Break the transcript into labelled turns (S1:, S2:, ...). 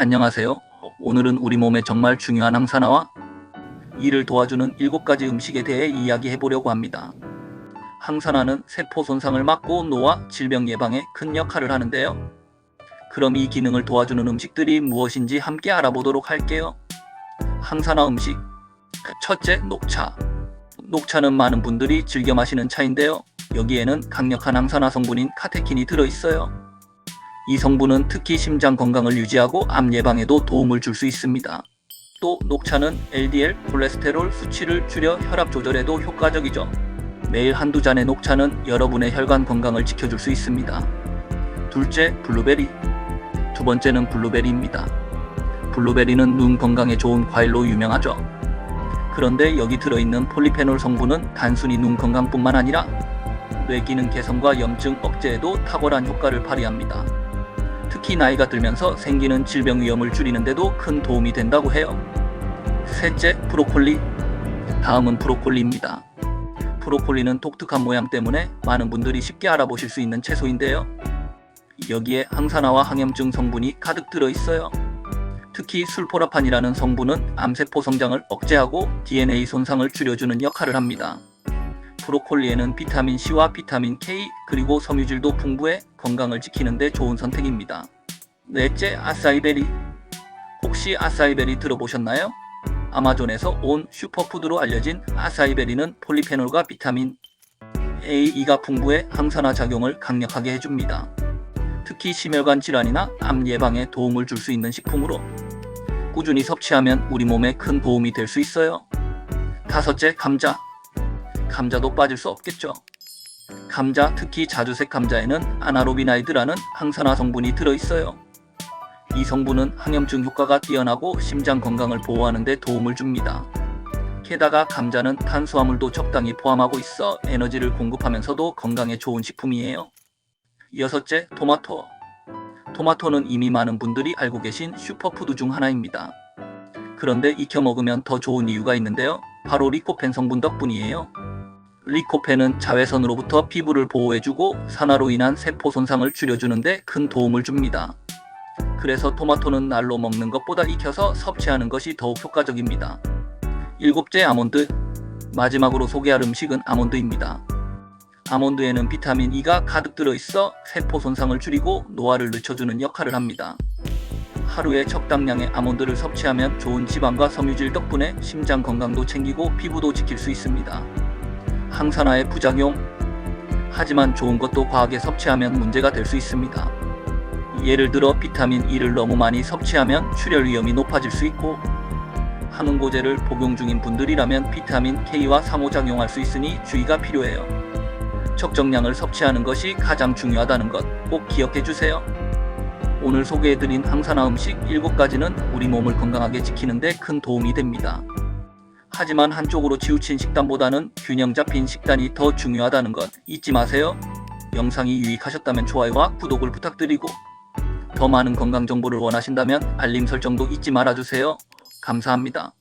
S1: 안녕하세요. 오늘은 우리 몸에 정말 중요한 항산화와 이를 도와주는 7가지 음식에 대해 이야기해 보려고 합니다. 항산화는 세포 손상을 막고 노화, 질병 예방에 큰 역할을 하는데요. 그럼 이 기능을 도와주는 음식들이 무엇인지 함께 알아보도록 할게요. 항산화 음식. 첫째, 녹차. 녹차는 많은 분들이 즐겨 마시는 차인데요. 여기에는 강력한 항산화 성분인 카테킨이 들어있어요. 이 성분은 특히 심장 건강을 유지하고 암 예방에도 도움을 줄 수 있습니다. 또 녹차는 LDL 콜레스테롤 수치를 줄여 혈압 조절에도 효과적이죠. 매일 한두 잔의 녹차는 여러분의 혈관 건강을 지켜줄 수 있습니다. 둘째, 블루베리. 두 번째는 블루베리입니다. 블루베리는 눈 건강에 좋은 과일로 유명하죠. 그런데 여기 들어있는 폴리페놀 성분은 단순히 눈 건강뿐만 아니라 뇌 기능 개선과 염증 억제에도 탁월한 효과를 발휘합니다. 특히 나이가 들면서 생기는 질병 위험을 줄이는데도 큰 도움이 된다고 해요. 셋째, 브로콜리. 다음은 브로콜리입니다. 브로콜리는 독특한 모양 때문에 많은 분들이 쉽게 알아보실 수 있는 채소인데요. 여기에 항산화와 항염증 성분이 가득 들어 있어요. 특히 술포라판이라는 성분은 암세포 성장을 억제하고 DNA 손상을 줄여주는 역할을 합니다. 브로콜리에는 비타민 C와 비타민 K 그리고 섬유질도 풍부해 건강을 지키는데 좋은 선택입니다. 넷째, 아사이베리. 혹시 아사이베리 들어보셨나요? 아마존에서 온 슈퍼푸드로 알려진 아사이베리는 폴리페놀과 비타민 A, E가 풍부해 항산화 작용을 강력하게 해줍니다. 특히 심혈관 질환이나 암 예방에 도움을 줄 수 있는 식품으로 꾸준히 섭취하면 우리 몸에 큰 도움이 될 수 있어요. 다섯째, 감자. 감자도 빠질 수 없겠죠. 감자, 특히 자주색 감자에는 아나로비나이드라는 항산화 성분이 들어있어요. 이 성분은 항염증 효과가 뛰어나고 심장 건강을 보호하는 데 도움을 줍니다. 게다가 감자는 탄수화물도 적당히 포함하고 있어 에너지를 공급하면서도 건강에 좋은 식품이에요. 여섯째, 토마토. 토마토는 이미 많은 분들이 알고 계신 슈퍼푸드 중 하나입니다. 그런데 익혀 먹으면 더 좋은 이유가 있는데요. 바로 리코펜 성분 덕분이에요. 리코펜은 자외선으로부터 피부를 보호해주고 산화로 인한 세포 손상을 줄여주는데 큰 도움을 줍니다. 그래서 토마토는 날로 먹는 것보다 익혀서 섭취하는 것이 더욱 효과적입니다. 일곱째 아몬드. 마지막으로 소개할 음식은 아몬드입니다. 아몬드에는 비타민 E가 가득 들어있어 세포 손상을 줄이고 노화를 늦춰주는 역할을 합니다. 하루에 적당량의 아몬드를 섭취하면 좋은 지방과 섬유질 덕분에 심장 건강도 챙기고 피부도 지킬 수 있습니다. 항산화의 부작용. 하지만 좋은 것도 과하게 섭취하면 문제가 될 수 있습니다. 예를 들어 비타민 E를 너무 많이 섭취하면 출혈 위험이 높아질 수 있고 항응고제를 복용 중인 분들이라면 비타민 K와 상호작용할 수 있으니 주의가 필요해요. 적정량을 섭취하는 것이 가장 중요하다는 것 꼭 기억해 주세요. 오늘 소개해드린 항산화 음식 7가지는 우리 몸을 건강하게 지키는데 큰 도움이 됩니다. 하지만 한쪽으로 치우친 식단보다는 균형 잡힌 식단이 더 중요하다는 것 잊지 마세요. 영상이 유익하셨다면 좋아요와 구독을 부탁드리고 더 많은 건강 정보를 원하신다면 알림 설정도 잊지 말아주세요. 감사합니다.